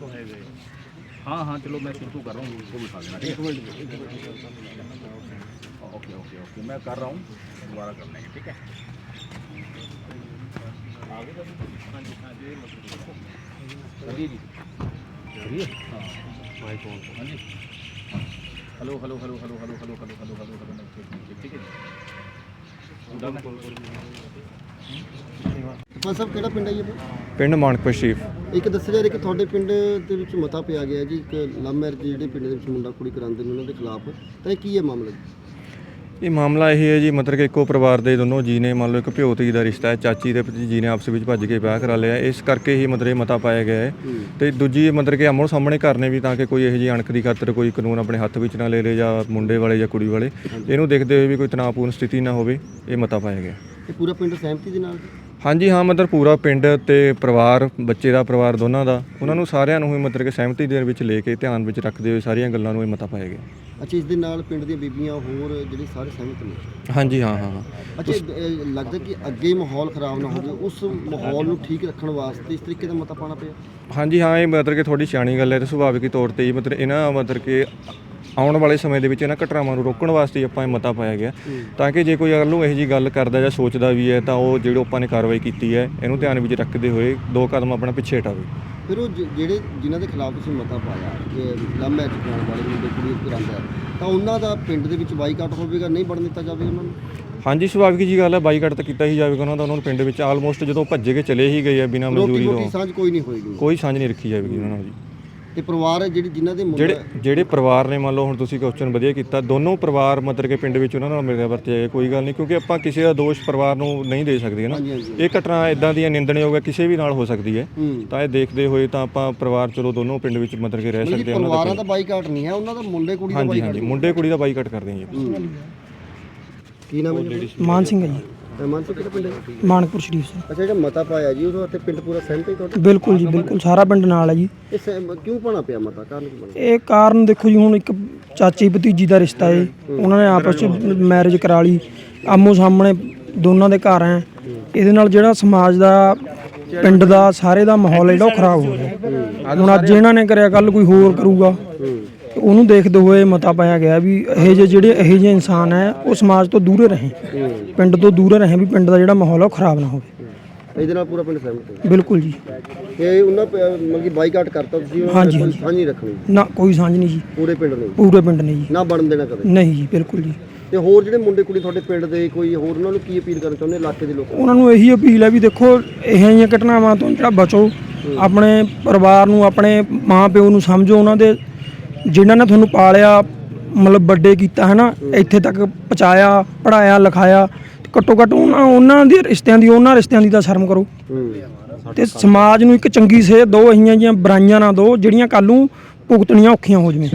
को है हाँ हाँ चलो मैं शुरू कर रहा हूँ उसको भी खा लेना ठीक है ओके ओके ओके मैं कर रहा हूँ दोबारा कर लेंगे ठीक है हाँ हाँ हाँ हाँ hello hello hello hello hello hello hello hello hello hello ठीक है ਹਾਂ ਸਰ ਕਿਹੜਾ ਪਿੰਡ ਹੈ ਜੀ ਇਹ ਪਿੰਡ ਮਾਨਕਪੁਰ ਸ਼ਰੀਫ। ਇੱਕ ਦੱਸਿਆ ਜਾ ਰਿਹਾ ਕਿ ਤੁਹਾਡੇ ਪਿੰਡ ਦੇ ਵਿੱਚ ਮਤਾ ਪਿਆ ਗਿਆ ਜੀ ਇੱਕ ਲਵ ਮੈਰਿਜ ਜਿਹੜੇ ਪਿੰਡ ਦੇ ਵਿੱਚ ਮੁੰਡਾ ਕੁੜੀ ਕਰਾਉਂਦੇ ਨੇ ਉਹਨਾਂ ਦੇ ਖਿਲਾਫ। ਤਾਂ ਇਹ ਕੀ ਹੈ ਮਾਮਲਾ ਜੀ? ਇਹ ਮਾਮਲਾ ਇਹ ਹੈ ਜੀ ਮਤਲਬ ਕਿ ਇੱਕੋ ਪਰਿਵਾਰ ਦੇ ਦੋਨੋਂ ਜੀ ਨੇ ਮੰਨ ਲਓ ਇੱਕ ਭਿਓ ਧੀ ਦਾ ਰਿਸ਼ਤਾ ਹੈ ਚਾਚੀ ਦੇ ਭਤੀਜੀ ਜੀ ਨੇ ਆਪਸ ਵਿੱਚ ਭੱਜ ਕੇ ਵਿਆਹ ਕਰਾ ਲਿਆ। ਇਸ ਕਰਕੇ ਹੀ ਮਤਲਬ ਇਹ ਮਤਾ ਪਾਇਆ ਗਿਆ ਹੈ। ਤੇ ਦੂਜੀ ਮਤਲਬ ਕਿ ਆਮੋ ਸਾਹਮਣੇ ਕਰਨੇ ਵੀ ਤਾਂ ਕਿ ਕੋਈ ਇਹੋ ਜੀ ਅਣਖ ਦੀ ਖਾਤਰ ਕੋਈ ਕਾਨੂੰਨ ਆਪਣੇ ਹੱਥ ਵਿੱਚ ਨਾ ਲੈ ਲੇ ਜਾਂ ਮੁੰਡੇ ਵਾਲੇ ਜਾਂ ਕੁੜੀ ਵਾਲੇ। ਇਹਨੂੰ ਦੇਖਦੇ ਹੋਏ ਵੀ ਕੋਈ ਤਣਾਅਪੂਰਨ ਸਥਿਤੀ ਨਾ ਹੋਵੇ ਇਹ ਮਤਾ ਪਾਇਆ ਗਿਆ। ਇਹ ਪੂਰਾ ਪਿੰਡ ਸਹਿਮਤੀ ਦੇ ਨਾਲ ਹਾਂਜੀ ਹਾਂ ਮਤਲਬ ਪੂਰਾ ਪਿੰਡ ਤੇ ਪਰਿਵਾਰ ਬੱਚੇ ਦਾ ਪਰਿਵਾਰ ਦੋਨਾਂ ਦਾ ਉਹਨਾਂ ਨੂੰ ਸਾਰਿਆਂ ਨੂੰ ਹੀ ਮਤਲਬ ਕਿ ਸਹਿਮਤੀ ਦੇ ਵਿੱਚ ਲੈ ਕੇ ਧਿਆਨ ਵਿੱਚ ਰੱਖਦੇ ਹੋਏ ਸਾਰੀਆਂ ਗੱਲਾਂ ਨੂੰ ਇਹ ਮਤਾ ਪਾਇਆ ਗਿਆ। ਅੱਛਾ ਇਸ ਦੇ ਨਾਲ ਪਿੰਡ ਦੀਆਂ ਬੀਬੀਆਂ ਹੋਰ ਜਿਹੜੇ ਸਾਰੇ ਸਹਿਮਤ ਨੇ? ਹਾਂਜੀ ਹਾਂ ਹਾਂ ਅੱਛਾ ਇਹ, ਲੱਗਦਾ ਕਿ ਅੱਗੇ ਮਾਹੌਲ ਖਰਾਬ ਨਾ ਹੋਵੇ ਉਸ ਮਾਹੌਲ ਨੂੰ ਠੀਕ ਰੱਖਣ ਵਾਸਤੇ ਇਸ ਤਰੀਕੇ ਦਾ ਮਤਾ ਪਾਣਾ ਪਿਆ? ਹਾਂਜੀ ਹਾਂ ਇਹ ਮਤਲਬ ਕਿ ਥੋੜੀ ਸਿਆਣੀ ਗੱਲ ਹੈ ਤੇ ਸੁਭਾਵਿਕ ਤੌਰ ਤੇ ਹੀ ਮਤਲਬ ਇਹਨਾਂ ਮਤਲਬ ਕਿ ਆਉਣ ਵਾਲੇ ਸਮੇਂ ਦੇ ਵਿੱਚ ਇਹਨਾਂ ਘਟਨਾਵਾਂ ਨੂੰ ਰੋਕਣ ਵਾਸਤੇ ਆਪਾਂ ਇਹ ਮਤਾ ਪਾਇਆ ਗਿਆ। ਤਾਂ ਕਿ ਜੇ ਕੋਈ ਅਗਰ ਨੂੰ ਇਹੋ ਜੀ ਗੱਲ ਕਰਦਾ ਜਾਂ ਸੋਚਦਾ ਵੀ ਹੈ ਤਾਂ ਉਹ ਜਿਹੜੀ ਆਪਾਂ ਨੇ ਕਾਰਵਾਈ ਕੀਤੀ ਹੈ ਇਹਨੂੰ ਧਿਆਨ ਵਿੱਚ ਰੱਖਦੇ ਹੋਏ ਦੋ ਕਦਮ ਆਪਣਾ ਪਿੱਛੇ ਹਟਾਵੇ। ਫਿਰ ਉਹ ਜਿਹੜੇ ਜਿਨ੍ਹਾਂ ਦੇ ਖਿਲਾਫ ਤੁਸੀਂ ਮਤਾ ਪਾਇਆ ਕਿ ਲਵ ਮੈਰਿਜ ਕਰਾਉਣ ਵਾਲੇ ਮੁੰਡੇ ਕੁੜੀ ਕਰਾਉਂਦਾ ਹੈ, ਤਾਂ ਉਹਨਾਂ ਦਾ ਪਿੰਡ ਦੇ ਵਿੱਚ ਬਾਈਕਾਟ ਹੋਵੇਗਾ ਨਹੀਂ ਬਣ ਦਿੱਤਾ ਜਾਵੇਗਾ ਉਹਨਾਂ ਨੂੰ? ਹਾਂਜੀ ਸੁਭਾਵਿਕ ਜੀ ਗੱਲ ਹੈ ਬਾਈਕਾਟ ਤਾਂ ਕੀਤਾ ਹੀ ਜਾਵੇਗਾ ਉਹਨਾਂ ਦਾ ਉਹਨਾਂ ਨੂੰ ਪਿੰਡ ਵਿੱਚ ਆਲਮੋਸਟ ਜਦੋਂ ਭੱਜੇ ਕੇ ਚਲੇ ਹੀ ਗਏ ਆ ਬਿਨਾਂ ਰੋਟੀ ਤੋਂ। ਸਾਂਝ ਕੋਈ ਨਹੀਂ ਹੋਏਗੀ। ਕੋਈ ਸਾਂਝ ਨਹੀਂ ਰੱਖੀ ਜਾਵੇਗੀ ਉਹਨਾਂ ਨਾਲ ਜੀ ਤੇ ਪਰਿਵਾਰ ਹੈ ਜਿਹੜੀ ਜਿਨ੍ਹਾਂ ਦੇ ਮੁੰਡਾ ਜਿਹੜੇ ਜਿਹੜੇ ਪਰਿਵਾਰ ਨੇ ਮੰਨ ਲਓ ਹੁਣ ਤੁਸੀਂ ਕੁਐਸਚਨ ਵਧੀਆ ਕੀਤਾ ਦੋਨੋਂ ਪਰਿਵਾਰ ਮਤਲਬ ਕਿ ਪਿੰਡ ਵਿੱਚ ਉਹਨਾਂ ਨਾਲ ਮਿਲਿਆ ਵਰਤਿਆ ਗਿਆ ਕੋਈ ਗੱਲ ਨਹੀਂ ਕਿਉਂਕਿ ਆਪਾਂ ਕਿਸੇ ਦਾ ਦੋਸ਼ ਪਰਿਵਾਰ ਨੂੰ ਨਹੀਂ ਦੇ ਸਕਦੇ ਨਾ? ਹਾਂਜੀ ਹਾਂਜੀ। ਇਹ ਘਟਨਾ ਇਦਾਂ ਦੀਆਂ ਨਿੰਦਣਯੋਗ ਹੈ ਕਿਸੇ ਵੀ ਨਾਲ ਹੋ ਸਕਦੀ ਹੈ। ਹੂੰ। ਤਾਂ ਇਹ ਦੇਖਦੇ ਹੋਏ ਤਾਂ ਆਪਾਂ ਪਰਿਵਾਰ ਚਲੋ ਦੋਨੋਂ ਪਿੰਡ ਵਿੱਚ ਮਤਲਬ ਕਿ ਰਹਿ ਮਤਲਬ ਸਕਦੇ ਕਿ ਹਾਂ ਉਹਨਾਂ ਪਰਿਵਾਰਾਂ ਦਾ ਬਾਈਕਾਟ ਨਹੀਂ ਹੈ ਉਹਨਾਂ ਦਾ ਮੁੰਡੇ ਕੁੜੀ ਦਾ ਹਾਂਜੀ ਬਾਈਕਾਟ ਹਾਂਜੀ ਮੁੰਡੇ ਕੁੜੀ ਦਾ ਬਾਈਕਾਟ ਕਰਦੇ ਹਾਂ ਜੀ। ਕੀ ਨਾਮ ਹੈ ਜੀ ਮਾਨ ਸਿੰਘ ਹੈ ਜੀ। ਮਨ ਤੋਂ ਕਿਹੜਾ ਪਿੰਡ ਹੈ? ਮਾਨਕਪੁਰ ਸ਼ਰੀਫ ਸਿੰਘ ਅੱਛਾ ਜਿਹੜਾ ਮਤਾ ਪਾਇਆ ਜੀ ਉਹਦੇ ਉੱਤੇ ਪਿੰਡ ਪੂਰਾ ਸਹਿਮਤ ਹੈ ਤੁਹਾਡਾ? ਬਿਲਕੁਲ ਜੀ ਬਿਲਕੁਲ। ਸਾਰਾ ਪਿੰਡ ਨਾਲ ਹੈ ਜੀ। ਇਹ ਸਹਿਮ- ਕਿਉਂ ਪਾਣਾ ਪਿਆ ਮਤਾ? ਕਾਰਨ ਕੀ ਬਣਿਆ? ਇਹ ਕਾਰਨ ਦੇਖੋ ਜੀ ਹੁਣ ਇੱਕ ਚਾਚੀ ਭਤੀਜੀ ਦਾ ਰਿਸ਼ਤਾ ਹੈ। ਉਹਨਾਂ ਨੇ ਆਪਸ ਵਿੱਚ ਮੈਰਿਜ ਕਰਾ ਲਈ। ਆਮੋ ਸਾਹਮਣੇ ਦੋਨਾਂ ਦੇ ਘਰ ਹੈ। ਇਹਦੇ ਨਾਲ ਜਿਹੜਾ ਸਮਾਜ ਦਾ ਪਿੰਡ ਦਾ ਸਾਰੇ ਦਾ ਮਾਹੌਲ ਜਿਹੜਾ ਉਹ ਖਰਾਬ ਹੋ ਗਿਆ। ਹੁਣ ਅੱਜ ਇਹਨਾਂ ਨੇ ਕਰਿਆ ਕੱਲ ਕੋਈ ਹੋਰ ਕਰੂਗਾ। ਤੇ ਉਹਨੂੰ ਦੇਖਦੇ ਹੋਏ ਮਤਾ ਪਾਇਆ ਗਿਆ ਵੀ ਇਹ ਜਿਹੇ ਜਿਹੜੇ ਇਹ ਜਿਹੇ ਇਨਸਾਨ ਹੈ ਉਹ ਸਮਾਜ ਤੋਂ ਦੂਰੇ ਰਹੇ। ਪਿੰਡ ਤੋਂ ਦੂਰੇ ਰਹੇ ਵੀ ਪਿੰਡ ਦਾ ਜਿਹੜਾ ਮਾਹੌਲ ਉਹ ਖਰਾਬ ਨਾ ਹੋਵੇ। ਇਹਦੇ ਨਾਲ ਪੂਰਾ ਪਿੰਡ ਸਹਿਮਤ ਹੈ ਬਿਲਕੁਲ ਜੀ। ਇਹ ਉਹਨਾਂ ਮਤਲਬ ਕਿ ਬਾਈਕਾਟ ਕਰਤਾ ਤੁਸੀਂ ਉਹਨਾਂ ਹਾਂਜੀ, ਨੇ ਹਾਂਜੀ। ਸਾਂਝ ਨਹੀਂ ਰੱਖਣੀ। ਨਾ ਕੋਈ ਸਾਂਝ ਨਹੀਂ ਜੀ। ਪੂਰੇ ਪਿੰਡ ਨੂੰ। ਪੂਰੇ ਪਿੰਡ ਨੇ ਜੀ। ਨਾ ਬਣਨ ਦੇਣਾ ਕਦੇ। ਨਹੀਂ ਜੀ ਬਿਲਕੁਲ ਜੀ। ਤੇ ਹੋਰ ਜਿਹੜੇ ਮੁੰਡੇ ਕੁੜੀ ਤੁਹਾਡੇ ਪਿੰਡ ਦੇ ਕੋਈ ਹੋਰ ਉਹਨਾਂ ਨੂੰ ਕੀ ਅਪੀਲ ਕਰਨਾ ਚਾਹੁੰਦੇ ਇਲਾਕੇ ਦੇ ਲੋਕ ਉਹਨਾਂ ਨੂੰ ਇਹੀ ਅਪੀਲ ਹੈ ਵੀ ਦੇਖੋ ਇਹੋ ਜਿਹੀਆਂ ਘਟਨਾਵਾਂ ਤੋਂ ਜਿਹੜਾ ਬਚੋ। ਆਪਣੇ ਪਰਿਵਾਰ ਨੂੰ ਆਪਣੇ ਮਾਂ ਪਿਓ ਨੂੰ ਸਮਝੋ ਉਹਨਾਂ ਦੇ ਜਿਨ੍ਹਾਂ ਨੇ ਤੁਹਾਨੂੰ ਪਾਲਿਆ ਮਤਲਬ ਵੱਡੇ ਕੀਤਾ ਹੈ ਨਾ ਇੱਥੇ ਤੱਕ ਪਹੁੰਚਾਇਆ ਪੜਾਇਆ ਲਿਖਾਇਆ ਘੱਟੋ ਘੱਟ ਉਹਨਾਂ ਉਹਨਾਂ ਦੇ ਰਿਸ਼ਤਿਆਂ ਦੀ ਉਹਨਾਂ ਰਿਸ਼ਤਿਆਂ ਦੀ ਤਾਂ ਸ਼ਰਮ ਕਰੋ। ਤੇ ਸਮਾਜ ਨੂੰ ਇੱਕ ਚੰਗੀ ਸੇਧ ਦਿਓ ਇਹੀਆਂ ਜਿਹੀਆਂ ਬੁਰਾਈਆਂ ਨਾ ਦਿਓ ਜਿਹੜੀਆਂ ਕੱਲ ਨੂੰ ਭੁਗਤਣੀਆਂ ਔਖੀਆਂ ਹੋ ਜਾਵੇ।